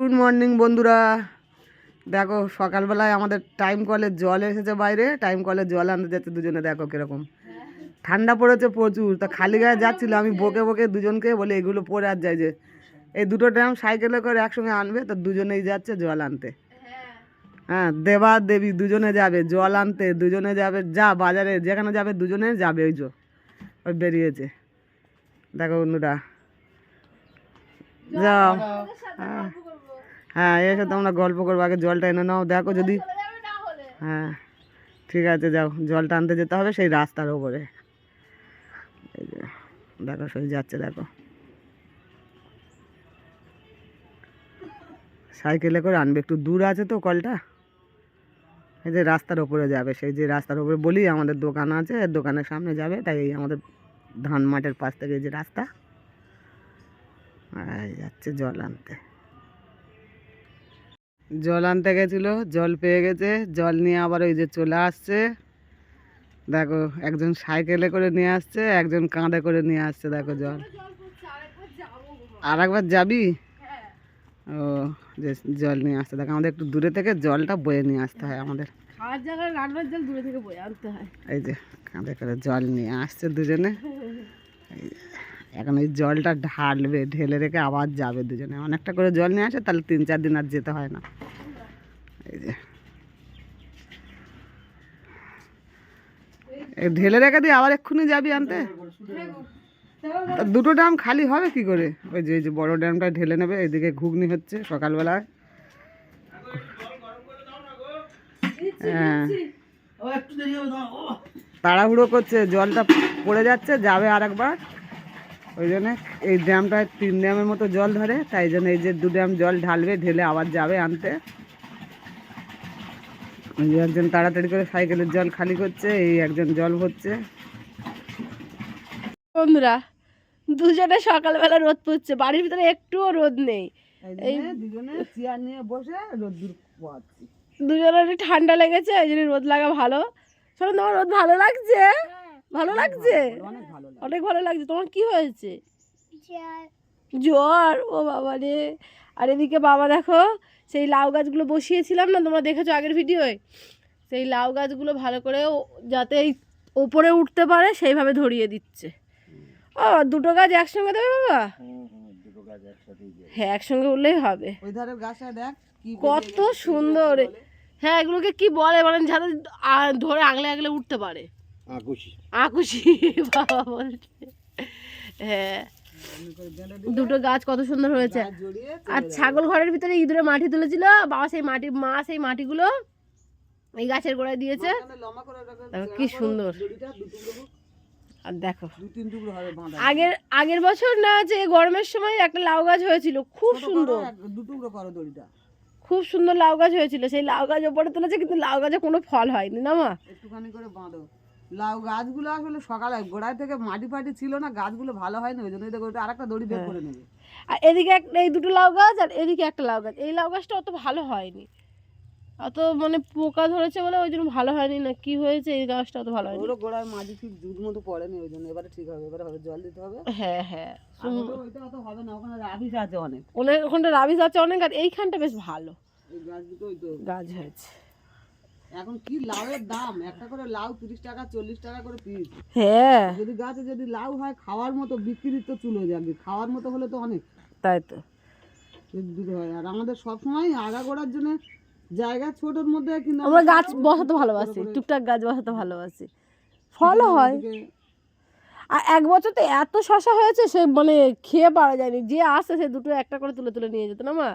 Good morning বন্ধুরা। দেখো সকালবেলায় আমাদের টাইম কলের জল এসেছে বাইরে টাইম কলের জল আনতে যাচ্ছে দুজনে দেখো কীরকম। ঠান্ডা পড়েছে প্রচুর তা খালি গায়ে যাচ্ছিল আমি বকে বকে দুজনকে বলে এগুলো পরে আর যাই যে। এই দুটো ড্রাম সাইকেলে করে একসঙ্গে আনবে তো দুজনেই যাচ্ছে জল আনতে। হ্যাঁ দেবা দেবী দুজনে যাবে জল আনতে দুজনে যাবে যা বাজারে যেখানে যাবে দুজনে যাবে ওই যে ওই বেরিয়েছে। দেখো বন্ধুরা। যাও। হ্যাঁ। হ্যাঁ এসে তোমরা গল্প করব। আগে জলটা এনে নাও, দেখো যদি হ্যাঁ ঠিক আছে, যাও। জলটা আনতে যেতে হবে সেই রাস্তার ওপরে। দেখো সেই যাচ্ছে, দেখো। সাইকেলে করে আনবে, একটু দূর আছে তো কলটা? এই যে রাস্তার ওপরে যাবে, সেই যে রাস্তার ওপরে বলি, আমাদের দোকান আছে, দোকানের সামনে যাবে, তাই এই আমাদের ধান মাঠের পাশ থেকে যে রাস্তা। যাচ্ছে জল আনতে। জল আনতে গেছিল জল পেয়ে গেছে জল নিয়ে আবার ওই যে চলে আসছে। দেখো একজন সাইকেলে করে নিয়ে আসছে একজন কাঁধে করে নিয়ে আসছে দেখো জল। আর একবার যাবি? ও যে জল নিয়ে আসতে দেখো আমাদের একটু দূরে থেকে জলটা বয়ে নিয়ে আসতে হয় আমাদের। খাওয়ার জায়গায় রান্নার জল দূরে থেকে বয়ে আনতে হয়। এই যে কাঁধে করে জল নিয়ে আসছে দুজনে। এই যে, এখন ওই জলটা ঢালবে ঢেলে রেখে আবার যাবে দুজনে। অনেকটা করে জল নিয়ে আসে তাহলে তিন চার দিন আর যেতে হয় না। এই যে। ঢেলে রেখে দিয়ে আবার এক্ষুনি যাবি আনতে? দুটো ড্রাম খালি হবে কি করে? ওই যে যে বড় ড্রামটা ঢেলে নেবে এদিকে ঘুগনি হচ্ছে সকালবেলায়। হ্যাঁ। তাড়াহুড়ো করছে জলটা পড়ে যাচ্ছে যাবে আর একবার ওই জন্য এই ড্যামটায় তিন ড্যামের মতো জল ধরে তাই জন্য এই যে দু ড্যাম জল ঢালবে ঢেলে আবার যাবে আনতে। ওই একজন তাড়াতাড়ি করে সাইকেলের জল খালি করছে এই একজন জল ভরছে। বন্ধুরা দুজনে সকালবেলা রোদ পড়ছে বাড়ির ভিতরে একটুও রোদ নেই। এই দুজনে চেয়ার নিয়ে বসে রোদ্দুর পোয়াচ্ছি দুজনের ঠান্ডা লেগেছে ওই জন্য রোদ লাগা ভালো। শোনো তোমার রোদ ভালো লাগছে? ভালো লাগছে? অনেক ভালো অনেক ভালো লাগছে। তোমার কি হয়েছে? জ্বর। ও বাবা রে। আর এদিকে বাবা দেখো সেই লাউ গাছগুলো বসিয়েছিলাম না তোমরা দেখেছ আগের ভিডিওয়? সেই লাউ গাছগুলো ভালো করে ও- যাতে এই ওপরে উঠতে পারে সেইভাবে ধরিয়ে দিচ্ছে। ও দুটো গাছ একসঙ্গে দেবে বাবা? হ্যাঁ একসঙ্গে উঠলেই হবে। কত সুন্দর হ্যাঁ এগুলোকে কি বলে মানে যাতে ধরে আগলে আগলে উঠতে পারে। আকুশি। বাবা বলছে। হ্যাঁ। দুটো গাছ কত সুন্দর হয়েছে। আর ছাগল ঘরের ভিতরে ইঁদুরে মাটি তুলেছিল। বাবা সেই মাটি মা সেই মাটিগুলো এই গাছের গোড়ায় দিয়েছে। কি সুন্দর। আর দেখো। আগের আগের বছর না যে গরমের সময় একটা লাউ গাছ হয়েছিল। খুব সুন্দর। খুব সুন্দর লাউ গাছ হয়েছিল। সেই লাউ গাছ ওপরে তুলেছে কিন্তু লাউ গাছে কোনো ফল হয়নি না মা? একটুখানি করে বাঁধো। লাউ গাছগুলো আসলে সকালে গোড়ায় থেকে মাটি ফাটি ছিল না গাছগুলো ভালো হয় না ওই জন্য দেখো ওটা আরেকটা দড়ি বের করে নেবে। আর এদিকে একটা এই দুটো লাউ গাছ আর এদিকে একটা লাউ গাছ। এই লাউ গাছটা অত ভালো হয়নি। অত মানে পোকা ধরেছে বলে ওই জন্য ভালো হয়নি না কি হয়েছে? এই গাছটা অত ভালো হয়নি। ওগুলো গোড়ায় মাটি ঠিক দুধ মতো পড়েনি ওই জন্য এবারে ঠিক হবে এবারে হবে জল দিতে হবে। হ্যাঁ হ্যাঁ। ওইটা অত হবে না ওখানে রাবিশ আছে অনেক। অনেক ওখানটা রাবিস আছে অনেক আর এইখানটা বেশ ভালো। এই গাছ দুটো ওই তো গাছ হয়েছে। এখন কি লাউয়ের দাম? একটা করে লাউ তিরিশ টাকা চল্লিশ টাকা করে পিস হ্যাঁ। যদি গাছে যদি লাউ হয় খাওয়ার মতো বিক্রির তো চলে যাবে। খাওয়ার মতো হলে তো অনেক। তাই তো। যদি হয়। আর আমাদের সবসময় আগা করার জন্য জায়গা ছোটোর মধ্যে কিন্তু আমরা গাছ বসাতে ভালোবাসি টুকটাক গাছ বসাতে ভালোবাসি। ফলও হয়। আর এক বছর তো এত শশা হয়েছে সে মানে খেয়ে পারা যায়নি। যে আসে সে দুটো একটা করে তুলে তুলে নিয়ে যেত না মা?